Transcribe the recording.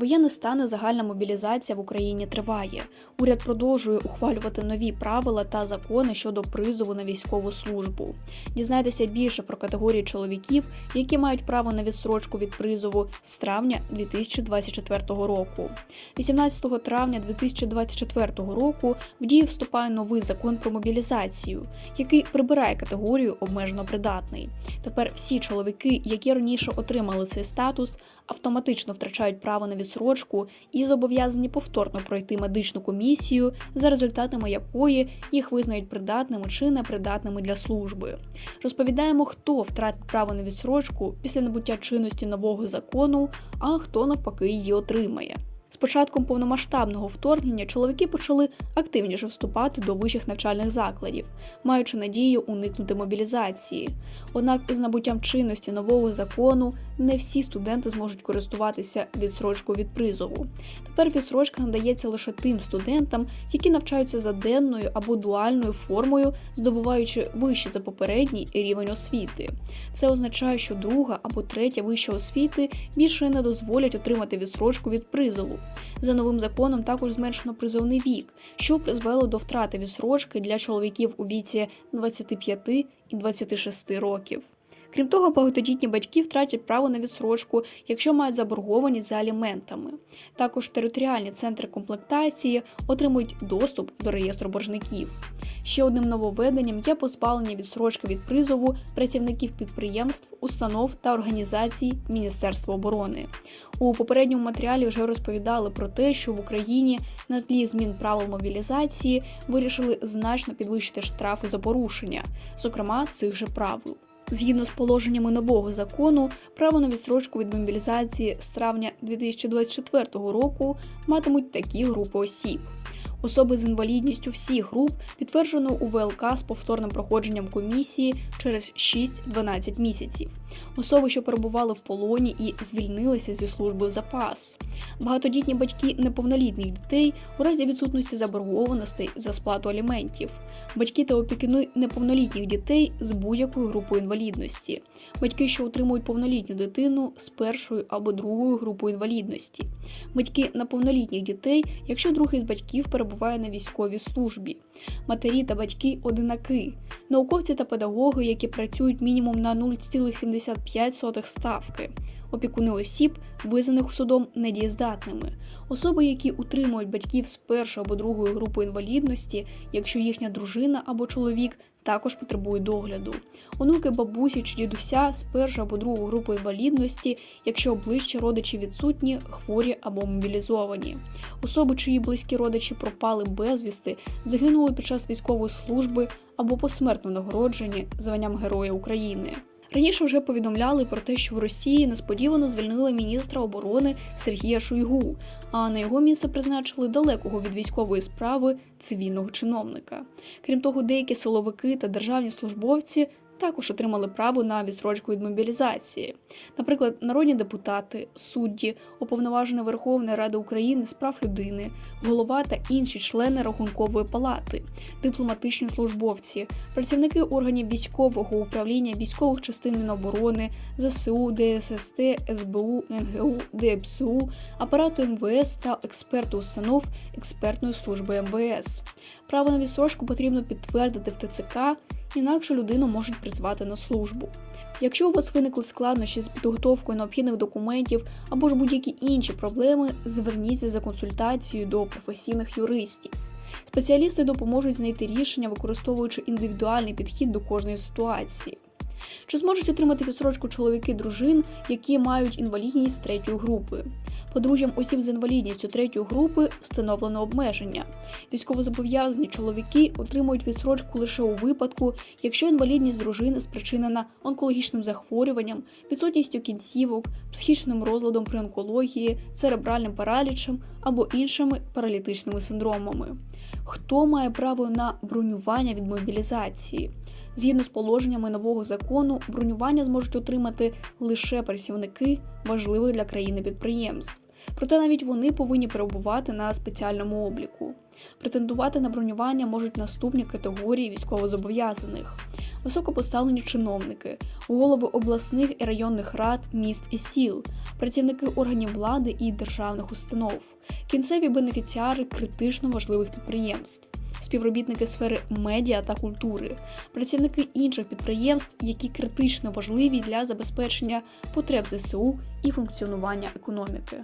Воєнний стан і загальна мобілізація в Україні триває. Уряд продовжує ухвалювати нові правила та закони щодо призову на військову службу. Дізнайтеся більше про категорії чоловіків, які мають право на відсрочку від призову з травня 2024 року. 18 травня 2024 року в дію вступає новий закон про мобілізацію, який прибирає категорію обмежено придатний. Тепер всі чоловіки, які раніше отримали цей статус, автоматично втрачають право на відсрочку і зобов'язані повторно пройти медичну комісію, за результатами якої їх визнають придатними чи непридатними для служби. Розповідаємо, хто втратить право на відсрочку після набуття чинності нового закону, а хто навпаки її отримає. З початком повномасштабного вторгнення чоловіки почали активніше вступати до вищих навчальних закладів, маючи надію уникнути мобілізації. Однак із набуттям чинності нового закону не всі студенти зможуть користуватися відсрочкою від призову. Тепер відсрочка надається лише тим студентам, які навчаються за денною або дуальною формою, здобуваючи вищий за попередній рівень освіти. Це означає, що друга або третя вища освіти більше не дозволять отримати відсрочку від призову. За новим законом також зменшено призовний вік, що призвело до втрати відсрочки для чоловіків у віці 25 і 26 років. Крім того, багатодітні батьки втратять право на відсрочку, якщо мають заборгованість за аліментами. Також територіальні центри комплектації отримують доступ до реєстру боржників. Ще одним нововведенням є позбавлення відсрочки від призову працівників підприємств, установ та організацій Міністерства оборони. У попередньому матеріалі вже розповідали про те, що в Україні на тлі змін правил мобілізації вирішили значно підвищити штрафи за порушення, зокрема цих же правил. Згідно з положеннями нового закону, право на відсрочку від мобілізації з травня 2024 року матимуть такі групи осіб. Особи з інвалідністю всіх груп підтверджено у ВЛК з повторним проходженням комісії через 6-12 місяців. Особи, що перебували в полоні і звільнилися зі служби в запас. Багатодітні батьки неповнолітніх дітей у разі відсутності заборгованостей за сплату аліментів, батьки та опікуни неповнолітніх дітей з будь-якою групою інвалідності, батьки, що утримують повнолітню дитину з першою або другою групою інвалідності, батьки неповнолітніх дітей, якщо другий з батьків перебуває на військовій службі, матері та батьки одинаки, науковці та педагоги, які працюють мінімум на 0,75 ставки, опікуни осіб, визнаних судом недієздатними, особи, які утримують батьків з першої або другої групи інвалідності, якщо їхня дружина або чоловік також потребують догляду, онуки бабусі чи дідуся з першої або другої групи інвалідності, якщо ближчі родичі відсутні, хворі або мобілізовані, особи, чиї близькі родичі пропали безвісти, загинули під час військової служби або посмертно нагороджені званням Героя України. Раніше вже повідомляли про те, що в Росії несподівано звільнили міністра оборони Сергія Шуйгу, а на його місце призначили далекого від військової справи цивільного чиновника. Крім того, деякі силовики та державні службовці також отримали право на відстрочку від мобілізації. Наприклад, народні депутати, судді, уповноважена Верховної Ради України з прав людини, голова та інші члени рахункової палати, дипломатичні службовці, працівники органів військового управління військових частин Міноборони, ЗСУ, ДССТ, СБУ, НГУ, ДПСУ, апарату МВС та експерти установ експертної служби МВС. Право на відстрочку потрібно підтвердити в ТЦК, інакше людину можуть призвати на службу. Якщо у вас виникли складнощі з підготовкою необхідних документів або ж будь-які інші проблеми, зверніться за консультацією до професійних юристів. Спеціалісти допоможуть знайти рішення, використовуючи індивідуальний підхід до кожної ситуації. Чи зможуть отримати відсрочку чоловіки дружин, які мають інвалідність третьої групи? Подружжям осіб з інвалідністю третьої групи встановлено обмеження. Військовозобов'язані чоловіки отримують відсрочку лише у випадку, якщо інвалідність дружини спричинена онкологічним захворюванням, відсутністю кінцівок, психічним розладом при онкології, церебральним паралічем або іншими паралітичними синдромами. Хто має право на бронювання від мобілізації? Згідно з положеннями нового закону, бронювання зможуть отримати лише працівники важливих для країни підприємств. Проте навіть вони повинні перебувати на спеціальному обліку. Претендувати на бронювання можуть наступні категорії військовозобов'язаних: високопоставлені чиновники, голови обласних і районних рад, міст і сіл, працівники органів влади і державних установ, кінцеві бенефіціари критично важливих підприємств, співробітники сфери медіа та культури, працівники інших підприємств, які критично важливі для забезпечення потреб ЗСУ і функціонування економіки.